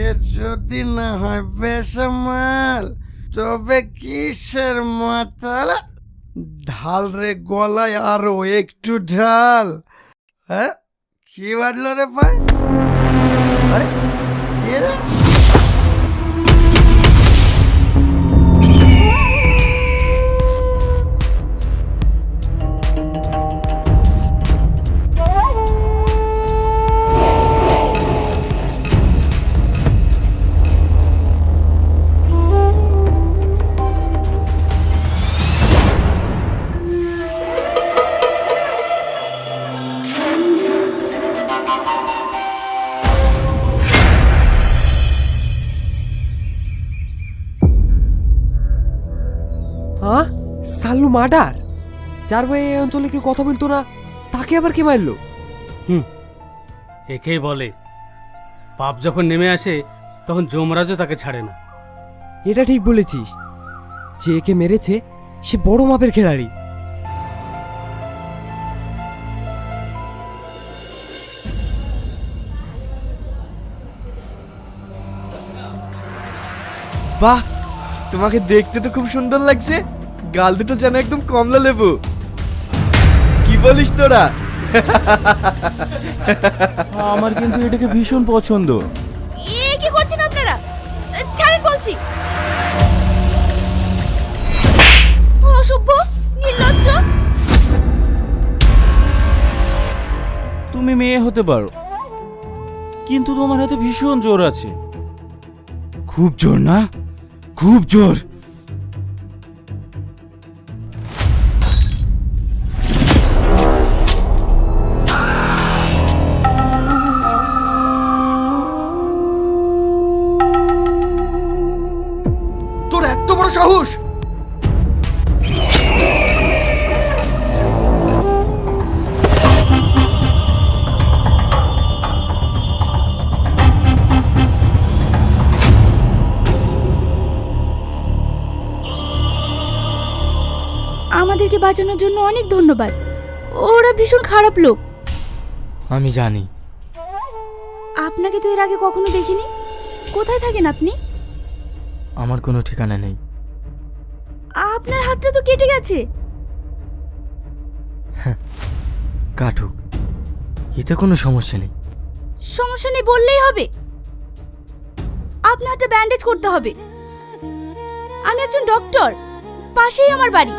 দেখে যদি না হয় বেসামাল, তবে কিসের মাতাল? ঢাল রে গলায় আরও একটু ঢাল। হ্যাঁ? কি বাজলো রে ভাই? আরে, কে হ্যাঁ সাল্লু মার্ডার? যার ভাই এই অঞ্চলে কেউ কথা বলতো না তাকে আবার কে মারলো? একেই বলে। পাপ যখন নেমে আসে তখন যমরাজও তাকে ছাড়ে না। এটা ঠিক বলেছিস। যে একে মেরেছে সে বড় মাপের খেলাড়ি। বাহ তোমাকে দেখতে তো খুব সুন্দর লাগছে। গাল দুটো যেন একদম কমলা লেবু। কি বলিস তোরা? আমার কিন্তু এটাকে ভীষণ পছন্দ। এ কি করছেন আপনারা? ছাড়েন বলছি। অসভ্য নির্লজ্জ। তুমি মেয়ে হতে পারো কিন্তু তোমার হাতে ভীষণ জোর আছে। খুব জোর না? খুব জোর! সাহস! আমাদেরকে বাঁচানোর জন্য অনেক ধন্যবাদ। ওরা ভীষণ খারাপ লোক। আমি জানি। আপনাকে তো এর আগে কখনো দেখিনি। কোথায় থাকেন আপনি? আমার কোনো ঠিকানা নেই। আপনার হাতটা তো কেটে গেছে। কাটুক। এতে কোনো সমস্যা নেই। সমস্যা নেই বললেই হবে। আপনার হাতটা ব্যান্ডেজ করতে হবে। আমি একজন ডক্টর পাশেই আমার বাড়ি।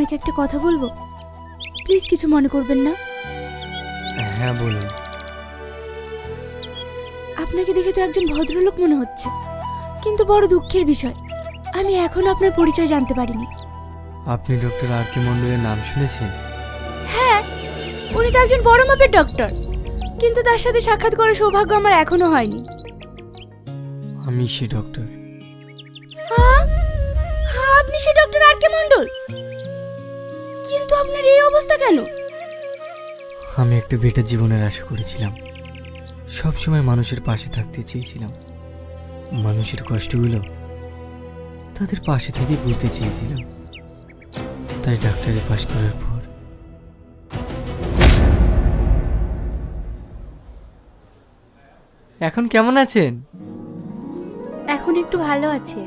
আপনাকে একটা কথা বলব? প্লিজ কিছু মনে করবেন না। হ্যাঁ বলুন। আপনাকে দেখে তো একজন ভদ্রলোক মনে হচ্ছে। কিন্তু বড় দুঃখের বিষয় আমি এখনও আপনার পরিচয় জানতে পারিনি। আপনি ডক্টর আর কে মন্ডলের নাম শুনেছেন? হ্যাঁ উনি তো একজন বড় মাপের ডক্টর। কিন্তু তার সাথে সাক্ষাৎ করার সৌভাগ্য আমার এখনও হয়নি। আমি সে ডক্টর। আপনি সে ডক্টর আর কে কিন্তু আপনার এই অবস্থা কেন? আমি একটা বেটার জীবনের আশা করেছিলাম। সব সময় মানুষের পাশে থাকতে চেয়েছিলাম। মানুষের কষ্টগুলো তাদের পাশে থেকে বুঝতে চেয়েছিলাম। তাই ডাক্তারি পাশ করার পর এখন কেমন আছেন? এখন একটু ভালো আছে।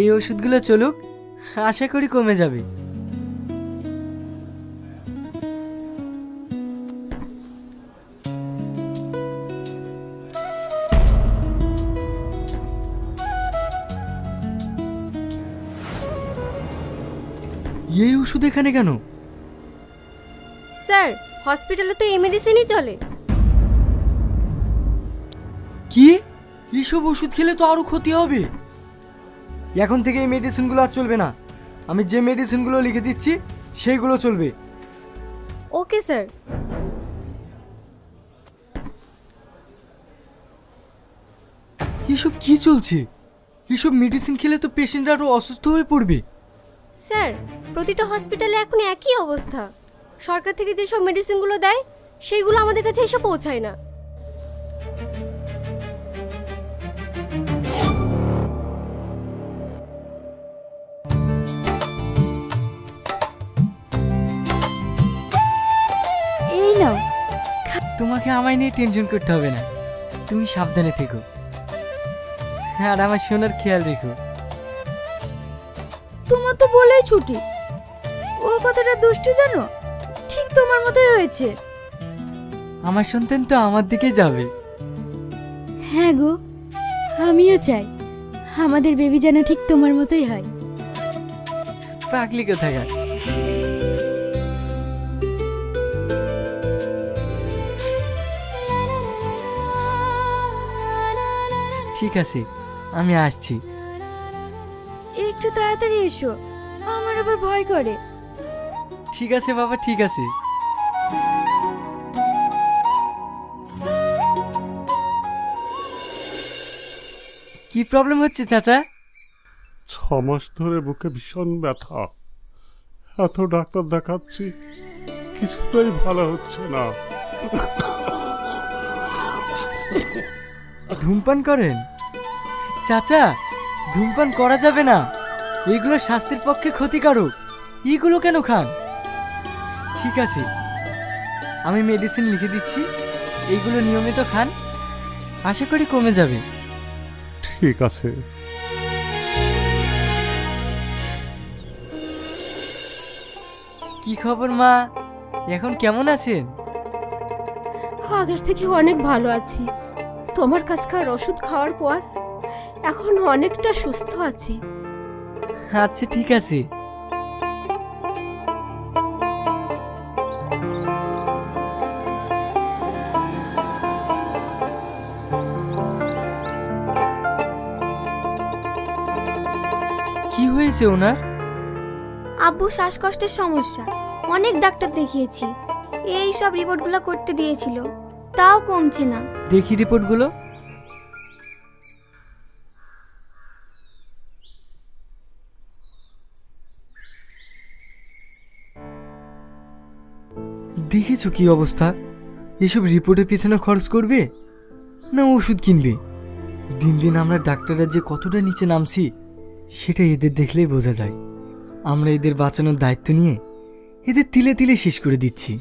এই ওষুধগুলো চলুক। আশা করি কমে যাবে। এই ওষুধ এখানে কেন? স্যার হসপিটালে তো এই মেডিসিনই চলে। কি? এসব ওষুধ খেলে তো আরও ক্ষতি হবে। এখন থেকে এই মেডিসিনগুলো আর চলবে না। আমি যে মেডিসিনগুলো লিখে দিচ্ছি সেইগুলো চলবে। Okay sir. এসব কি চলছে? এসব মেডিসিন খেলে তো পেশেন্ট আরও অসুস্থ হয়ে পড়বে। স্যার প্রতিটা হসপিটালে এখন একই অবস্থা। সরকার থেকে যেসব মেডিসিনগুলো দেয় সেইগুলো আমাদের কাছে এসে পৌঁছায় না। তোমাকে আমায় নিয়ে টেনশন করতে হবে না। তুমি সাবধানে থেকো। আর আমার সোনার খেয়াল রেখো। তোমার তো বলেই ছুটি। ও কথাটা দুষ্টু জানো? ঠিক তোমার মতোই হয়েছে। আমার সন্তান তো আমার দিকে যাবে। হ্যাঁ গো আমিও চাই। আমাদের বেবি যেন ঠিক তোমার মতোই হয়। পাগলি কোথাকার। ঠিক আছে আমি আসছি। একটু তাড়াতাড়ি এসো আমার আবার ভয় করে। ঠিক আছে বাবা ঠিক আছে। কি প্রবলেম হচ্ছে চাচা? ছ মাস ধরে বুকে ভীষণ ব্যথা। এত ডাক্তার দেখাচ্ছি কিছুতেই ভালো হচ্ছে না। ধূমপান করেন? চাচা ধূমপান করা যাবে না। এগুলো স্বাস্থ্যের পক্ষে ক্ষতিকারক। এগুলো কেন খান? ঠিক আছে। আমি মেডিসিন লিখে দিচ্ছি। এইগুলো নিয়মিত খান। আশা করি কমে যাবে। ঠিক আছে। কি খবর মা? এখন কেমন আছেন? আগের থেকে অনেক ভালো আছি। তোমার কাছকার ওষুধ খাওয়ার পর এখন অনেকটা সুস্থ আছি। আচ্ছা ঠিক আছে। কি হয়েছে ওনার? আব্বু শ্বাসকষ্টের সমস্যা। অনেক ডাক্তার দেখিয়েছি। এই সব রিপোর্টগুলো করতে দিয়েছিল। তাও কমছে না। দেখি রিপোর্টগুলো। দেখেছ কি অবস্থা? এসব রিপোর্টের পিছনে খরচ করবে না ওষুধ কিনবে? দিন দিন আমরা ডাক্তাররা যে কতটা নিচে নামছি, সেটা এদের দেখলেই বোঝা যায়। আমরা এদের বাঁচানোর দায়িত্ব নিয়ে এদের তিলে তিলে শেষ করে দিচ্ছি।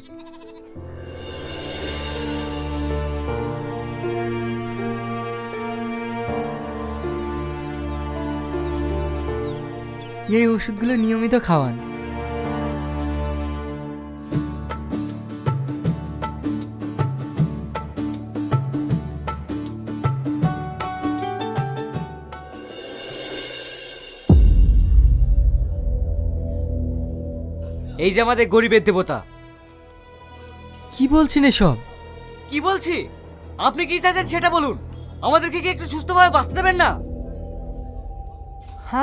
এই ওষুধগুলো নিয়মিত খাওয়ান। এই যে আমাদের গরিবের দেবতা। কি বলছেন এসব? কি বলছি? আপনি কি চাইছেন সেটা বলুন। আমাদেরকে কি একটু সুস্থভাবে বাঁচতে দেবেন না?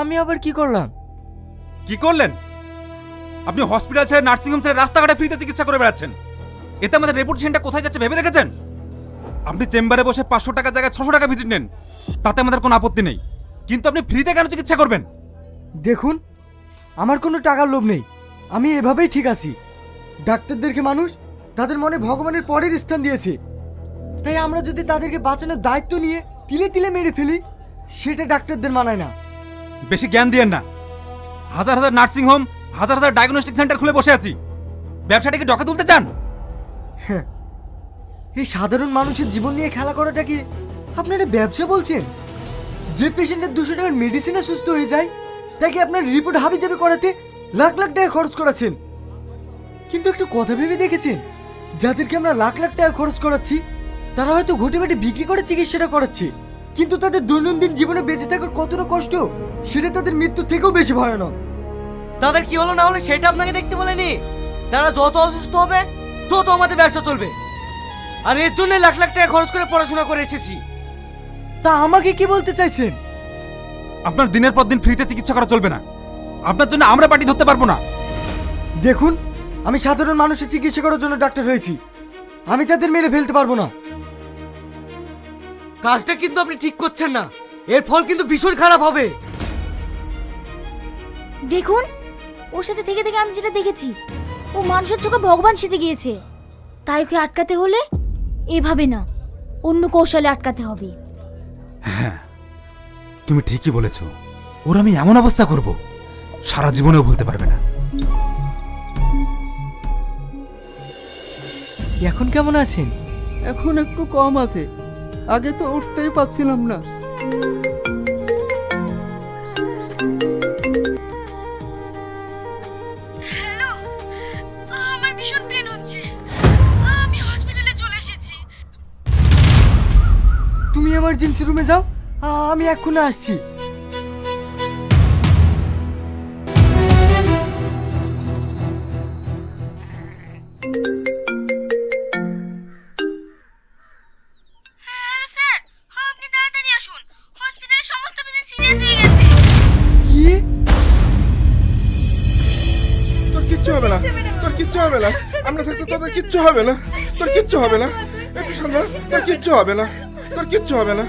আমি আবার কি করলাম? কি করলেন? আপনি হসপিটাল ছেড়ে নার্সিংহোম ছেড়ে রাস্তাঘাটে ফ্রিতে চিকিৎসা করে বেড়াচ্ছেন। এতে আমাদের রেপুটেশনটা কোথায় যাচ্ছে ভেবে দেখেছেন? আপনি চেম্বারে বসে পাঁচশো টাকা জায়গায় ছশো টাকা ভিজিট নেন। তাতে আমাদের কোনো আপত্তি নেই। কিন্তু আপনি ফ্রিতে কেন চিকিৎসা করবেন? দেখুন আমার কোনো টাকার লোভ নেই। আমি এভাবেই ঠিক আছি। ডাক্তারদেরকে মানুষ তাদের মনে ভগবানের পরের স্থান দিয়েছে। তাই আমরা যদি তাদেরকে বাঁচানোর দায়িত্ব নিয়ে তিলে তিলে মেরে ফেলি সেটা ডাক্তারদের মানায় না। বেশি জ্ঞান দিয়েন না। হাজার হাজার নার্সিং হোম, হাজার হাজার ডায়াগনস্টিক সেন্টার খুলে বসে আছি। ব্যবসাটাকে ডকা তুলতে চান? এই সাধারণ মানুষের জীবন নিয়ে খেলা করাটা কি আপনারা ব্যবসা বলছেন? যে পেশেন্টের দুশো টাকার মেডিসিনে সুস্থ হয়ে যায়, তাকে আপনার রিপোর্ট হাবি যাবে করাতে লাখ লাখ টাকা খরচ করাচ্ছেন। কিন্তু একটু কথা ভেবে দেখেছেন? যাদেরকে আমরা লাখ লাখ টাকা খরচ করাচ্ছি, তারা হয়তো ঘটে বেটে বিক্রি করে চিকিৎসাটা করাচ্ছে। কিন্তু তাদের দৈনন্দিন জীবনে বেঁচে থাকার কতটা কষ্ট সেটা তাদের মৃত্যু থেকেও বেশি ভয়ানক। তাদের কি হলো না হলো সেটা আপনাকে দেখতে বলেনি? তারা যত অসুস্থ হবে তত আমাদের ব্যবসা চলবে। আর এর জন্য লাখ লাখ টাকা খরচ করে পড়াশোনা করে এসেছি। তা আমাকে কি বলতে চাইছেন? আপনার দিনের পর দিন ফ্রিতে চিকিৎসা করা চলবে না। আপনার জন্য আমরা পার্টি ধরতে পারব না। দেখুন আমি সাধারণ মানুষের চিকিৎসা করার জন্য ডাক্তার হয়েছি। আমি তাদের মেরে ফেলতে পারব না। কাজটা কিন্তু আপনি ঠিক করছেন না। এর ফল কিন্তু ভীষণ খারাপ হবে। দেখুন ওর সাথে থেকে থেকে আমি যেটা দেখেছি ও মানুষের চোখে ভগবান সেজে গিয়েছে। তাই ওকে আটকাতে হলে এভাবে না অন্য কৌশলে আটকাতে হবে। হ্যাঁ তুমি ঠিকই বলেছ। ওর আমি এমন অবস্থা করব সারা জীবনেও ভুলতে পারবে না। এখন কেমন আছেন? এখন একটু কম আছে। আগে তো উঠতেই পারছিলাম না। হ্যালো আমার ভীষণ পেন হচ্ছে। আমি হসপিটালে চলে এসেছি। তুমি এমার্জেন্সি রুমে যাও আমি এক্ষুনি আসছি। কিচ্ছু হবে না। তোর কিচ্ছু হবে না। একটু সামলা তোর কিচ্ছু হবে না। তোর কিচ্ছু হবে না।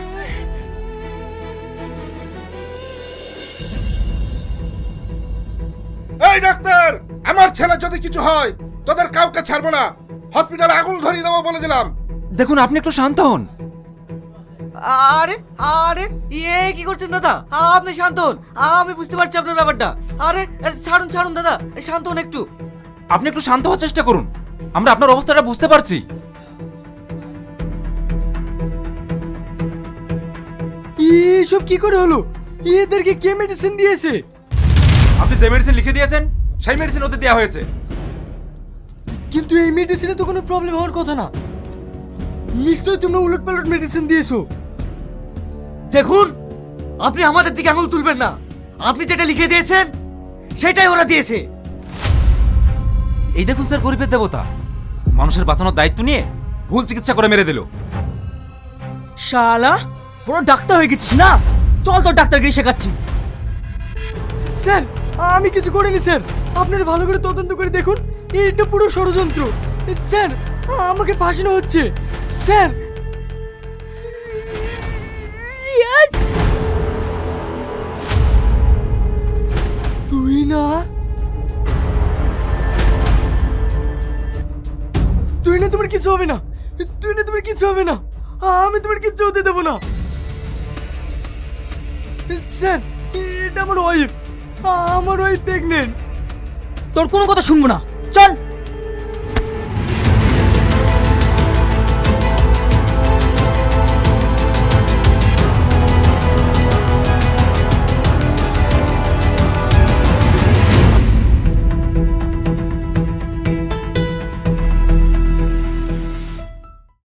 এই ডাক্তার আমার ছেলে যদি কিছু হয় তোদের কাউকে ছাড়বো না। হসপিটালে আগুন ধরিয়ে দেবো বলে দিলাম। দেখুন আপনি একটু শান্ত হন। আরে আরে ইয়ে কি করছেন দাদা? আপনি শান্ত হন। আমি বুঝতে পারছি আপনার ব্যাপারটা। আরে আরে, ছাড়ুন ছাড়ুন দাদা। শান্ত হন একটু। আপনি একটু শান্ত হওয়ার চেষ্টা করুন। আমরা আপনার অবস্থাটা বুঝতে পারছি। এসব কি করে হলো? এদেরকে কে মেডিসিন দিয়েছে? আপনি যে মেডিসিন লিখে দিয়েছেন সেই মেডিসিন ওদের দেওয়া হয়েছে। কিন্তু এই মেডিসিনে তো কোনো প্রবলেম হওয়ার কথা না। নিশ্চয়ই তোমরা উলট পালট মেডিসিন দিয়েছ। দেখুন আপনি আমাদের দিকে আঙুল তুলবেন না। আপনি যেটা লিখে দিয়েছেন সেটাই ওরা দিয়েছে। এই দেখুন স্যার গরিবের দেবতা। মানুষের বাঁচানোর দায়িত্ব নিয়ে ভুল চিকিৎসা করে মেরে দিল। শালা পুরো ডাক্তার হয়ে গেছিস না? চল তোর ডাক্তারকে শেখাচ্ছি। স্যার আমি কিছু করিনি স্যার। আপনারা ভালো করে তদন্ত করে দেখুন এইটা পুরো ষড়যন্ত্র। স্যার আমাকে ফাঁসানো হচ্ছে। স্যার! রিয়াজ! তুই না না তোমার কিছু হবে না। তুই না তোমার কিছু হবে না। আমি তোমার কিছু হতে দেবো না। স্যার, এটা আমার ওয়াইফ আমার ওয়াইফ প্রেগনেন্ট তোর কোনো কথা শুনব না। চল।